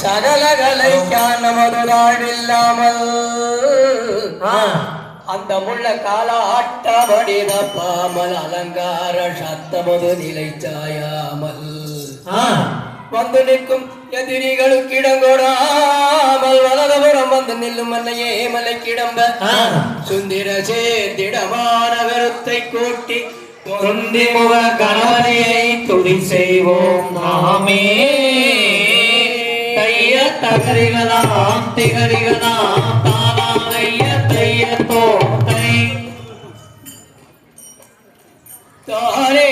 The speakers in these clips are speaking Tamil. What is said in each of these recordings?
சகலகளை நமது வாழ்வில்லாமல் அந்த முள்ள கால ஆட்டபடி தப்பாமல் அலங்கார சத்தமது நிலை சாயாமல் வந்து நிற்கும் எதிரிகளுக்கு இடங்கொடாமல் வலதுபுறம் வந்து நில்லும் மல்லையே மலைக்கிடம்ப சுந்திர சேர்த்திடமான கருத்தை கூட்டி தொந்தி முக கணவனையை துதி செய்வோம். நாமே தகரிகளாம் திகரிகளாம் தானாம் தைய தோட்டை தானே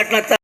అట్లా